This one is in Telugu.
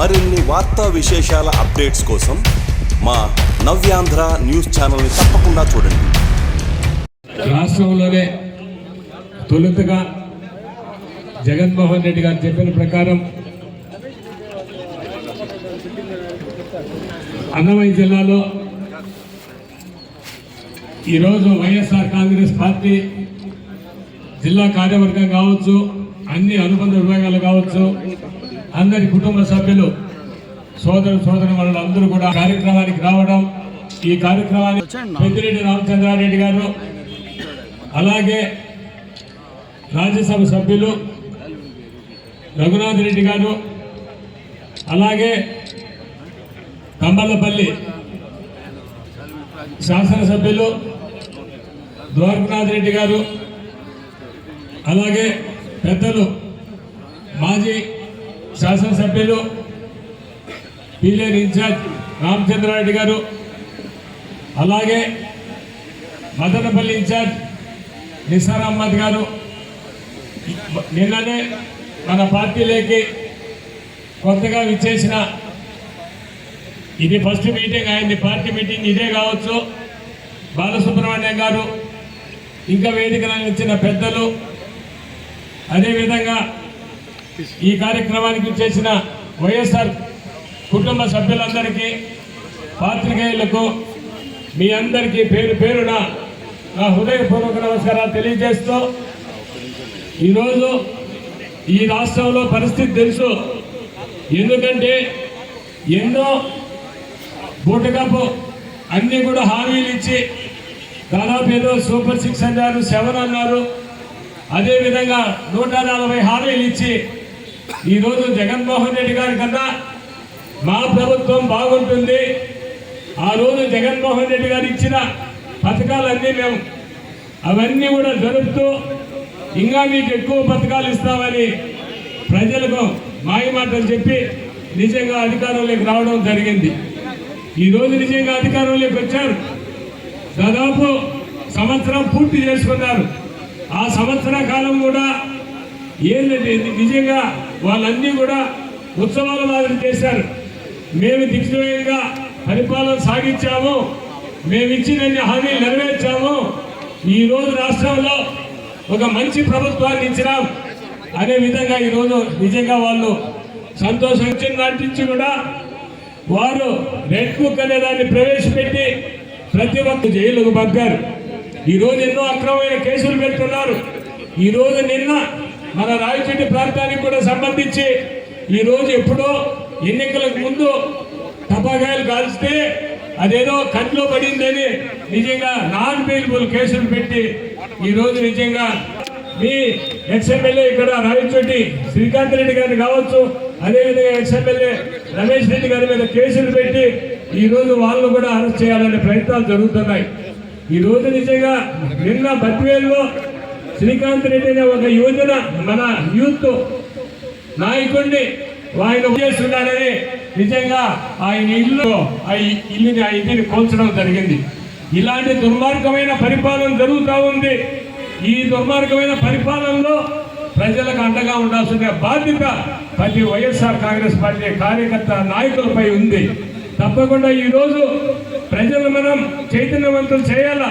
మరిన్ని వార్తా విశేషాల అప్డేట్స్ కోసం మా నవ్యాంధ్ర న్యూస్ ఛానల్ని తప్పకుండా చూడండి. రాష్ట్రంలోనే తొలుతగా జగన్మోహన్ రెడ్డి గారు చెప్పిన ప్రకారం అన్నమయ్య జిల్లాలో ఈరోజు వైఎస్ఆర్ కాంగ్రెస్ పార్టీ జిల్లా కార్యవర్గం కావచ్చు అన్ని అనుబంధ విభాగాలు కావచ్చు అందరి కుటుంబ సభ్యులు సోదరు సోదరు అందరూ కూడా కార్యక్రమానికి రావడం ఈ కార్యక్రమాన్ని పెద్దిరెడ్డి రామచంద్రారెడ్డి గారు అలాగే రాజ్యసభ సభ్యులు రఘునాథ్ రెడ్డి గారు అలాగే కంబలపల్లి శాసనసభ్యులు ద్వారకనాథ్ రెడ్డి గారు అలాగే పెద్దలు మాజీ శాసనసభ్యులు పీలేరు ఇన్ఛార్జ్ రామచంద్రారెడ్డి గారు అలాగే మదనపల్లి ఇన్ఛార్జ్ నిసార్ అహ్మద్ గారు. నిన్ననే మన పార్టీలోకి కొత్తగా విచ్చేసిన ఇది ఫస్ట్ మీటింగ్ అయింది పార్టీ మీటింగ్ ఇదే కావచ్చు. బాలసుబ్రహ్మణ్యం గారు ఇంకా వేదికలను ఇచ్చిన పెద్దలు అదేవిధంగా ఈ కార్యక్రమానికి చేసిన వైఎస్ఆర్ కుటుంబ సభ్యులందరికీ పాత్రికేయులకు మీ అందరికీ పేరు పేరున నా హృదయపూర్వక నమస్కారాలు తెలియజేస్తూ ఈరోజు ఈ రాష్ట్రంలో పరిస్థితి తెలుసు. ఎందుకంటే ఎన్నో బూటకపు అన్నీ కూడా హామీలు ఇచ్చి దాదాపు ఏదో సూపర్ సిక్స్ అన్నారు సెవెన్ అన్నారు. అదేవిధంగా నూట నలభై హామీలు ఇచ్చి ఈరోజు జగన్మోహన్ రెడ్డి గారి కన్నా మా ప్రభుత్వం బాగుంటుంది. ఆ రోజు జగన్మోహన్ రెడ్డి గారు ఇచ్చిన పథకాలన్నీ మేము అవన్నీ కూడా జరుపుతూ ఇంకా మీకు ఎక్కువ పథకాలు ఇస్తామని ప్రజలకు మాయమాటలు చెప్పి నిజంగా అధికారంలోకి రావడం జరిగింది. ఈరోజు నిజంగా అధికారంలోకి వచ్చారు. దాదాపు సంవత్సరం పూర్తి చేసుకున్నారు. ఆ సంవత్సర కాలం కూడా ఏంటంటే నిజంగా వాళ్ళన్నీ కూడా ఉత్సవాల మాదిరి చేశారు. మేము దిగ్విజయంగా పరిపాలన సాగించాము. మేము ఇచ్చినన్ని హామీలు నెరవేర్చాము. ఈ రోజు రాష్ట్రంలో ఒక మంచి ప్రభుత్వాన్ని ఇచ్చినాం. అనే విధంగా ఈరోజు నిజంగా వాళ్ళు సంతోషం నటించి నాటి నుంచి కూడా వారు రెడ్ బుక్ అనే దాన్ని ప్రవేశపెట్టి ప్రతి ఒక్క జైలుకు పగ్గారు ఈ రోజు ఎన్నో అక్రమమైన కేసులు పెడుతున్నారు. ఈ రోజు నిన్న మన రాయచోటి ప్రాంతానికి కూడా సంబంధించి ఈరోజు ఎప్పుడో ఎన్నికలకు ముందు టపాకాయలు కాల్స్తే అదేదో కంట్లో పడిందని నిజంగా నాన్ బెయిలబుల్ కేసులు పెట్టి ఈరోజు నిజంగా మీ ఎక్స్ఎమ్మెల్యే ఇక్కడ రాయచోటి శ్రీకాంత్ రెడ్డి గారిని కావచ్చు అదేవిధంగా ఎక్స్ఎమ్మెల్యే రమేష్ రెడ్డి గారి మీద కేసులు పెట్టి ఈరోజు వాళ్ళు కూడా అరెస్ట్ చేయాలనే ప్రయత్నాలు జరుగుతున్నాయి. ఈ రోజు నిజంగా నిన్న బద్వేల్లో శ్రీకాంత్ రెడ్డి అనే ఒక యువజన మన యూత్ నాయకుడిని ఆయన చేస్తున్నారని నిజంగా ఆయన ఇల్లు ఆ ఇల్లుని ఆ ఇంటిని కోల్చడం జరిగింది. ఇలాంటి దుర్మార్గమైన పరిపాలన జరుగుతూ ఉంది. ఈ దుర్మార్గమైన పరిపాలనలో ప్రజలకు అండగా ఉండాల్సిన బాధ్యత ప్రతి వైఎస్ఆర్ కాంగ్రెస్ పార్టీ కార్యకర్త నాయకులపై ఉంది. తప్పకుండా ఈరోజు ప్రజలు మనం చైతన్యవంతులు చేయాలా?